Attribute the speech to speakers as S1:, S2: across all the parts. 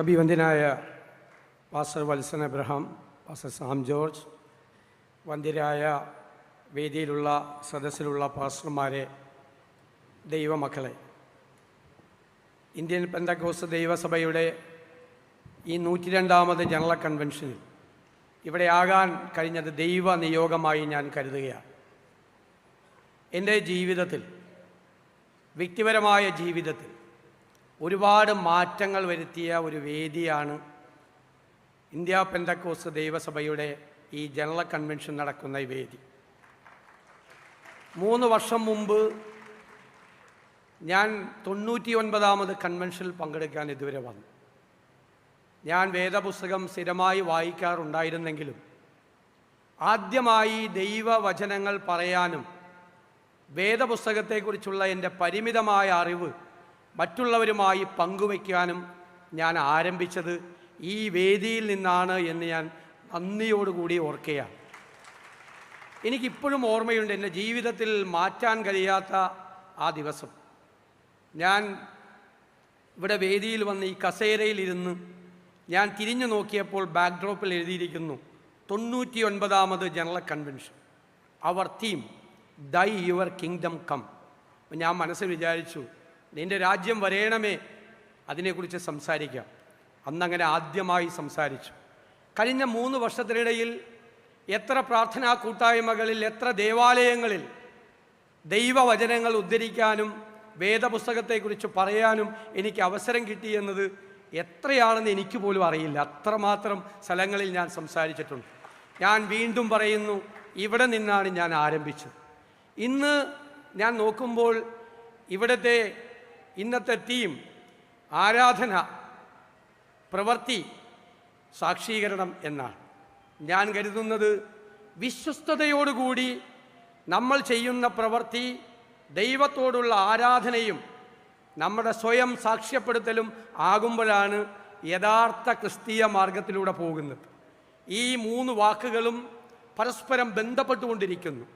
S1: അഭിവന്ദ്യനായ pastor Valsan Abraham pastor Sam George വന്ദ്യരായ വേദിയിലുള്ള സദസ്സിലുള്ള പാസ്റ്റർമാരെ ദൈവമക്കളെ. ഇന്ത്യൻ പെന്തക്കോസ് ദൈവസഭയുടെ ഈ നൂറ്റി രണ്ടാമത് ജനറൽ കൺവെൻഷനിൽ ഇവിടെ ആകാൻ കഴിഞ്ഞത് ദൈവ നിയോഗമായി ഞാൻ കരുതുകയാണ്. എന്റെ ജീവിതത്തിൽ വ്യക്തിപരമായ ജീവിതത്തിൽ ഒരുപാട് മാറ്റങ്ങൾ വരുത്തിയ ഒരു വേദിയാണ് ഇന്ത്യ പെന്തക്കോസ് ദൈവസഭയുടെ ഈ ജനറൽ കൺവെൻഷൻ നടക്കുന്ന ഈ വേദി. മൂന്ന് വർഷം മുമ്പ് ഞാൻ തൊണ്ണൂറ്റി ഒൻപതാമത് കൺവെൻഷനിൽ പങ്കെടുക്കാൻ ഇതുവരെ വന്നു. ഞാൻ വേദപുസ്തകം സ്ഥിരമായി വായിക്കാറുണ്ടായിരുന്നെങ്കിലും ആദ്യമായി ദൈവവചനങ്ങൾ പറയാനും വേദപുസ്തകത്തെക്കുറിച്ചുള്ള എന്റെ പരിമിതമായ അറിവ് മറ്റുള്ളവരുമായി പങ്കുവയ്ക്കാനും ഞാൻ ആരംഭിച്ചത് ഈ വേദിയിൽ നിന്നാണ് എന്ന് ഞാൻ നന്ദിയോടുകൂടി ഓർക്കുകയാണ്. എനിക്കിപ്പോഴും ഓർമ്മയുണ്ട് എന്റെ ജീവിതത്തിൽ മാറ്റാൻ കഴിയാത്ത ആ ദിവസം. ഞാൻ ഇവിടെ വേദിയിൽ വന്ന് ഈ കസേരയിലിരുന്ന് ഞാൻ തിരിഞ്ഞു നോക്കിയപ്പോൾ ബാക്ക്ഡ്രോപ്പിൽ എഴുതിയിരിക്കുന്നു തൊണ്ണൂറ്റി ഒൻപതാമത് general convention. Our theme thy your kingdom come ഞാൻ മനസ്സിൽ വിചാരിച്ചു നിന്റെ രാജ്യം വരേണമേ അതിനെക്കുറിച്ച് സംസാരിക്കാം. അന്നങ്ങനെ ആദ്യമായി സംസാരിച്ചു. കഴിഞ്ഞ മൂന്ന് വർഷത്തിനിടയിൽ എത്ര പ്രാർത്ഥനാ കൂട്ടായ്മകളിൽ എത്ര ദേവാലയങ്ങളിൽ ദൈവവചനങ്ങൾ ഉദ്ധരിക്കാനും വേദപുസ്തകത്തെക്കുറിച്ച് പറയാനും എനിക്ക് അവസരം കിട്ടിയെന്നത് എത്രയാണെന്ന് എനിക്ക് പോലും അറിയില്ല. അത്രമാത്രം സ്ഥലങ്ങളിൽ ഞാൻ സംസാരിച്ചിട്ടുണ്ട്. ഞാൻ വീണ്ടും പറയുന്നു ഇവിടെ നിന്നാണ് ഞാൻ ആരംഭിച്ചത്. ഇന്ന് ഞാൻ നോക്കുമ്പോൾ ഇവിടുത്തെ ഇന്നത്തെ തീം ആരാധന പ്രവൃത്തി സാക്ഷീകരണം എന്നാണ്. ഞാൻ കരുതുന്നത് വിശ്വസ്തയോടുകൂടി നമ്മൾ ചെയ്യുന്ന പ്രവൃത്തി ദൈവത്തോടുള്ള ആരാധനയും നമ്മുടെ സ്വയം സാക്ഷ്യപ്പെടുത്തലും ആകുമ്പോഴാണ് യഥാർത്ഥ ക്രിസ്തീയ മാർഗത്തിലൂടെ പോകുന്നത്. ഈ മൂന്ന് വാക്കുകളും പരസ്പരം ബന്ധപ്പെട്ടുകൊണ്ടിരിക്കുന്നു.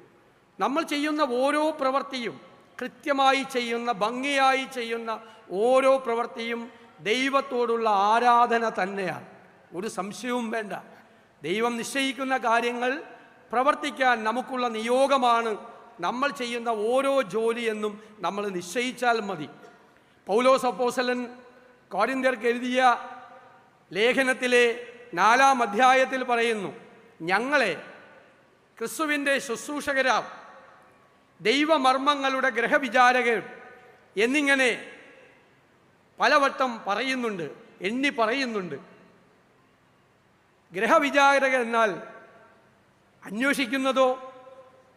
S1: നമ്മൾ ചെയ്യുന്ന ഓരോ പ്രവൃത്തിയും കൃത്യമായി ചെയ്യുന്ന ഭംഗിയായി ചെയ്യുന്ന ഓരോ പ്രവൃത്തിയും ദൈവത്തോടുള്ള ആരാധന തന്നെയാണ്. ഒരു സംശയവും വേണ്ട. ദൈവം നിശ്ചയിക്കുന്ന കാര്യങ്ങൾ പ്രവർത്തിക്കാൻ നമുക്കുള്ള നിയോഗമാണ് നമ്മൾ ചെയ്യുന്ന ഓരോ ജോലിയെന്നും നമ്മൾ നിശ്ചയിച്ചാൽ മതി. പൗലോസ് അപ്പോസലൻ കോരിന്ത്യർക്ക് എഴുതിയ ലേഖനത്തിലെ നാലാം അധ്യായത്തിൽ പറയുന്നു ഞങ്ങളെ ക്രിസ്തുവിന്റെ ശുശ്രൂഷകരാം. ദൈവമർമ്മങ്ങളുടെ ഗ്രഹവിചാരകൻ എന്നിങ്ങനെ പലവട്ടം പറയുന്നുണ്ട് എണ്ണി പറയുന്നുണ്ട്. ഗ്രഹവിചാരകൻ എന്നാൽ അന്വേഷിക്കുന്നതോ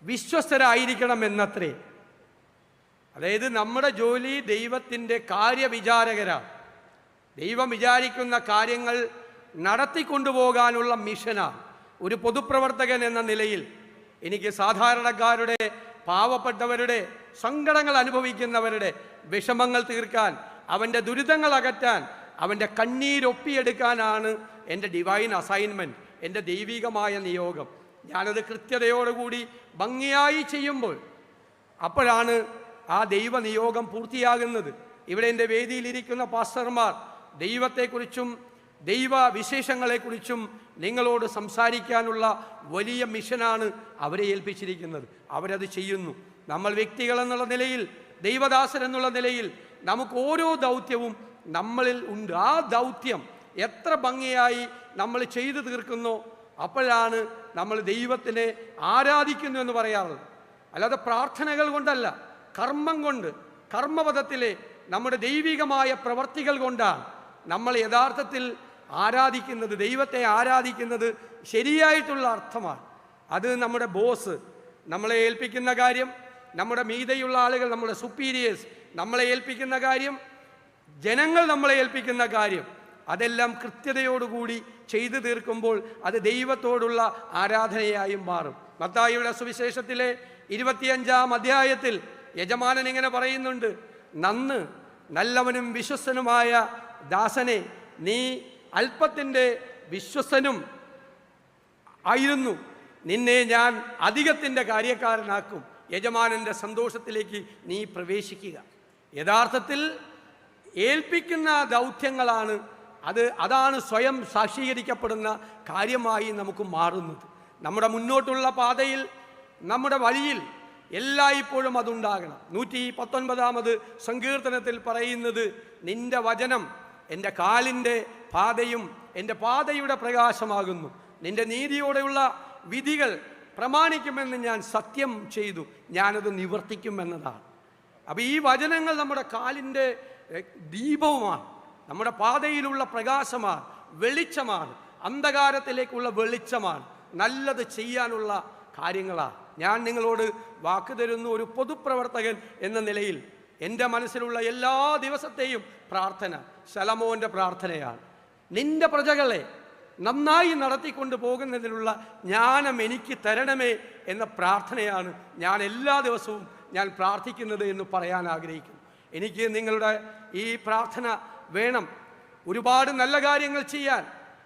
S1: വിശ്വസ്തരായിരിക്കണം എന്നത്രേ അതായത് നമ്മുടെ ജോലി ദൈവത്തിന്റെ കാര്യവിചാരകരാണ് ദൈവം വിചാരിക്കുന്ന കാര്യങ്ങൾ നടത്തിക്കൊണ്ടുപോകാനുള്ള മിഷനാണ് ഒരു പൊതുപ്രവർത്തകൻ എന്ന നിലയിൽ എനിക്ക് സാധാരണക്കാരുടെ പാവപ്പെട്ടവരുടെ സങ്കടങ്ങൾ അനുഭവിക്കുന്നവരുടെ വിഷമങ്ങൾ തീർക്കാൻ അവന്റെ ദുരിതങ്ങൾ അകറ്റാൻ അവന്റെ കണ്ണീരൊപ്പിയെടുക്കാനാണ് എന്റെ ഡിവൈൻ അസൈൻമെന്റ് എന്റെ ദൈവികമായ നിയോഗം. ഞാനത് കൃത്യതയോടുകൂടി ഭംഗിയായി ചെയ്യുമ്പോൾ അപ്പോഴാണ് ആ ദൈവ നിയോഗം പൂർത്തിയാകുന്നത്. ഇവിടെ എന്റെ വേദിയിലിരിക്കുന്ന പാസ്റ്റർമാർ ദൈവത്തെക്കുറിച്ചും ദൈവ വിശേഷങ്ങളെക്കുറിച്ചും നിങ്ങളോട് സംസാരിക്കാനുള്ള വലിയ മിഷനാണ് അവരെ ഏൽപ്പിച്ചിരിക്കുന്നത്. അവരത് ചെയ്യുന്നു. നമ്മൾ വ്യക്തികൾ എന്നുള്ള നിലയിൽ ദൈവദാസൻ എന്നുള്ള നിലയിൽ നമുക്ക് ഓരോ ദൗത്യവും നമ്മളിൽ ഉണ്ട്. ആ ദൗത്യം എത്ര ഭംഗിയായി നമ്മൾ ചെയ്തു തീർക്കുന്നോ അപ്പോഴാണ് നമ്മൾ ദൈവത്തിനെ ആരാധിക്കുന്നു എന്ന് പറയാറുള്ളത്. അല്ലാതെ പ്രാർത്ഥനകൾ കൊണ്ടല്ല കർമ്മം കൊണ്ട് കർമ്മപഥത്തിലെ നമ്മുടെ ദൈവികമായ പ്രവർത്തികൾ കൊണ്ടാണ് നമ്മൾ യഥാർത്ഥത്തിൽ ആരാധിക്കുന്നത് ദൈവത്തെ ആരാധിക്കുന്നത് ശരിയായിട്ടുള്ള അർത്ഥമാണ്. അത് നമ്മുടെ ബോസ് നമ്മളെ ഏൽപ്പിക്കുന്ന കാര്യം നമ്മുടെ മീതയുള്ള ആളുകൾ നമ്മുടെ സുപ്പീരിയേഴ്സ് നമ്മളെ ഏൽപ്പിക്കുന്ന കാര്യം ജനങ്ങൾ നമ്മളെ ഏൽപ്പിക്കുന്ന കാര്യം അതെല്ലാം കൃത്യതയോടുകൂടി ചെയ്തു തീർക്കുമ്പോൾ അത് ദൈവത്തോടുള്ള ആരാധനയായും മാറും. മത്തായിയുടെ സുവിശേഷത്തിലെ ഇരുപത്തിയഞ്ചാം അധ്യായത്തിൽ യജമാനൻ ഇങ്ങനെ പറയുന്നുണ്ട് നന്ന് നല്ലവനും വിശ്വസ്തനുമായ ദാസനെ നീ അല്പത്തിന്റെ വിശ്വസനും ആയിരുന്നു. നിന്നെ ഞാൻ അധികത്തിന്റെ കാര്യക്കാരനാക്കും. യജമാനന്റെ സന്തോഷത്തിലേക്ക് നീ പ്രവേശിക്കുക. യഥാർത്ഥത്തിൽ ഏൽപ്പിക്കുന്ന ദൗത്യങ്ങളാണ് അത്. അതാണ് സ്വയം സാക്ഷീകരിക്കപ്പെടുന്ന കാര്യമായി നമുക്ക് മാറുന്നത്. നമ്മുടെ മുന്നോട്ടുള്ള പാതയിൽ നമ്മുടെ വഴിയിൽ എല്ലായ്പ്പോഴും അതുണ്ടാകണം. നൂറ്റി പത്തൊൻപതാമത് സങ്കീർത്തനത്തിൽ പറയുന്നത് നിന്റെ വചനം എന്റെ കാലിന്റെ പാതയും എന്റെ പാതയുടെ പ്രകാശമാകുന്നു. നിന്റെ നീതിയോടെയുള്ള വിധികൾ പ്രമാണിക്കുമെന്ന് ഞാൻ സത്യം ചെയ്തു. ഞാനത് നിവർത്തിക്കുമെന്നതാണ്. അപ്പോൾ ഈ വചനങ്ങൾ നമ്മുടെ കാലിന്റെ ദീപവുമാണ്. നമ്മുടെ പാതയിലുള്ള പ്രകാശമാണ് വെളിച്ചമാണ് അന്ധകാരത്തിലേക്കുള്ള വെളിച്ചമാണ്. നല്ലത് ചെയ്യാനുള്ള കാര്യങ്ങളാണ്. ഞാൻ നിങ്ങളോട് വാക്ക് തരുന്ന ഒരു പൊതുപ്രവർത്തകൻ എന്ന നിലയിൽ എന്റെ മനസ്സിലുള്ള എല്ലാ ദിവസത്തെയും പ്രാർത്ഥന ശലമോന്റെ പ്രാർത്ഥനയാണ്. നിന്റെ പ്രജകളെ നന്നായി നടത്തിക്കൊണ്ട് പോകുന്നതിനുള്ള ജ്ഞാനം എനിക്ക് തരണമേ എന്ന പ്രാർത്ഥനയാണ് ഞാൻ എല്ലാ ദിവസവും ഞാൻ പ്രാർത്ഥിക്കുന്നത് എന്ന് പറയാൻ ആഗ്രഹിക്കുന്നു. എനിക്ക് നിങ്ങളുടെ ഈ പ്രാർത്ഥന വേണം. ഒരുപാട് നല്ല കാര്യങ്ങൾ ചെയ്യാൻ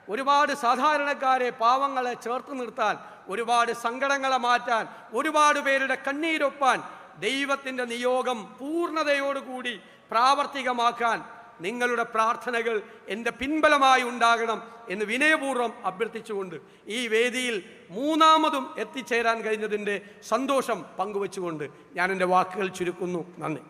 S1: ഒരുപാട് സാധാരണക്കാരെ പാവങ്ങളെ ചേർത്ത് നിർത്താൻ ഒരുപാട് സങ്കടങ്ങളെ മാറ്റാൻ ഒരുപാട് പേരുടെ കണ്ണീരൊപ്പാൻ ദൈവത്തിന്റെ നിയോഗം പൂർണതയോടുകൂടി പ്രാവർത്തികമാക്കാൻ നിങ്ങളുടെ പ്രാർത്ഥനകൾ എന്റെ പിൻബലമായി ഉണ്ടാകണം എന്ന് വിനയപൂർവം അഭ്യർത്ഥിച്ചുകൊണ്ട് ഈ വേദിയിൽ മൂന്നാമതും എത്തിച്ചേരാൻ കഴിഞ്ഞതിന്റെ സന്തോഷം പങ്കുവച്ചുകൊണ്ട് ഞാൻ എന്റെ വാക്കുകൾ ചുരുക്കുന്നു. നന്ദി.